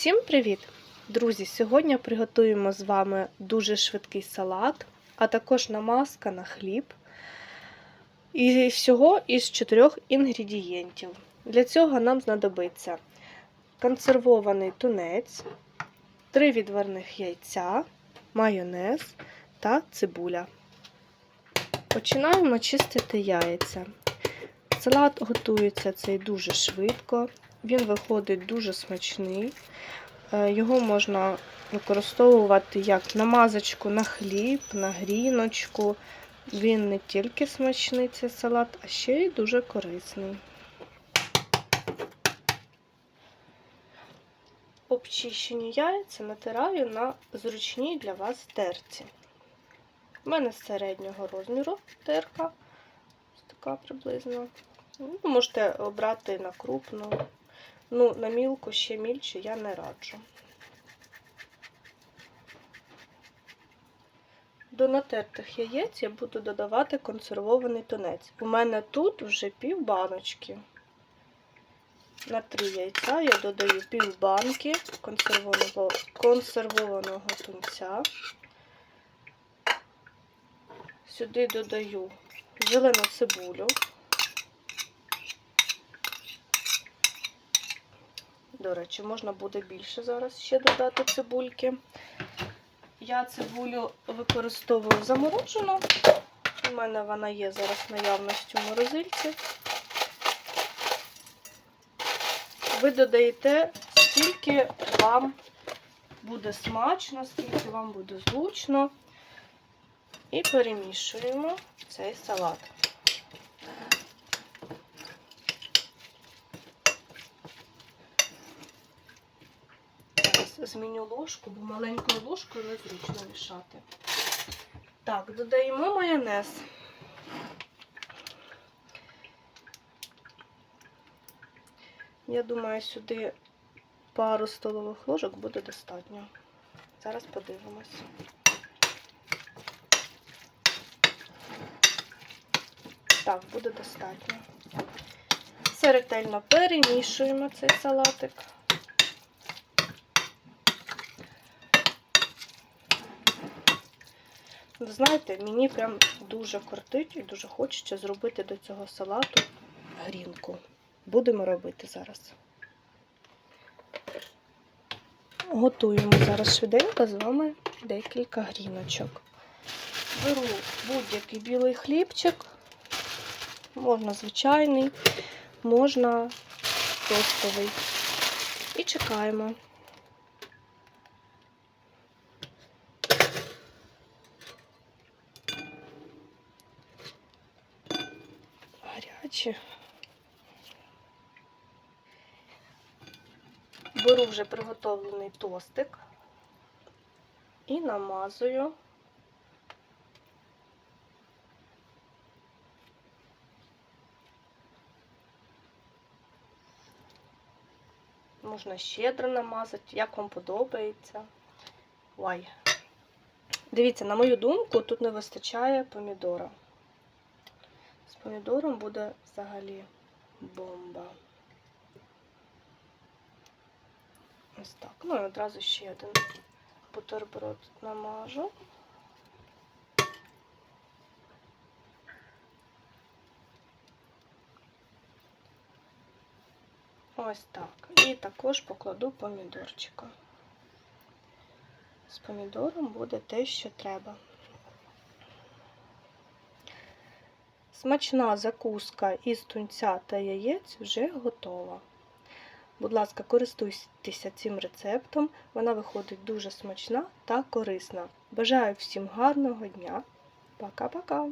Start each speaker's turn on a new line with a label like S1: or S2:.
S1: Всім привіт! Друзі! Сьогодні приготуємо з вами дуже швидкий салат, а також намазка на хліб. І всього із чотирьох інгредієнтів. Для цього нам знадобиться консервований тунець, 3 відварних яйця, майонез та цибуля. Починаємо чистити яйця. Салат готується цей дуже швидко, він виходить дуже смачний. Е, Його можна використовувати як намазочку на хліб, на гріночку. Він не тільки смачний цей салат, а ще й дуже корисний. Обчищені яйця натираю на зручній для вас терці. У мене середнього розміру терка, ось така приблизно. Ну, можете обрати на крупну. Ну, на мілку ще мільче я не раджу. До натертих яєць я буду додавати консервований тунець. У мене тут вже пів баночки. На три яйця я додаю пів банки консервованого, консервованого тунця. Сюди додаю зелену цибулю. До речі, можна буде більше зараз ще додати цибульки. Я цибулю використовую заморожену. У мене вона є зараз наявністю в морозильці. Ви додаєте, скільки вам буде смачно, скільки вам буде зручно. І перемішуємо цей салат. Зміню ложку, бо маленькою ложкою незручно мішати. Так, додаємо майонез. Я думаю, сюди пару столових ложок буде достатньо. Зараз подивимось. Так, буде достатньо. Все ретельно перемішуємо цей салатик. Ви знаєте, мені прям дуже кортить і дуже хочеться зробити до цього салату грінку. Будемо робити зараз. Готуємо зараз швиденько з вами декілька гріночок. Беру будь-який білий хлібчик, можна звичайний, можна тостовий. І чекаємо. Гарячі. Беру вже приготовлений тостик і намазую Можна щедро намазати, як вам подобається. Ой. Дивіться, на мою думку, тут не вистачає помідора. З помідором буде взагалі бомба. Ось так. Ну і одразу ще один бутерброд намажу. Ось так. І також покладу помідорчика. З помідором буде те, що треба. Смачна закуска із тунця та яєць вже готова. Будь ласка, користуйтеся цим рецептом, вона виходить дуже смачна та корисна. Бажаю всім гарного дня. Пока-пока!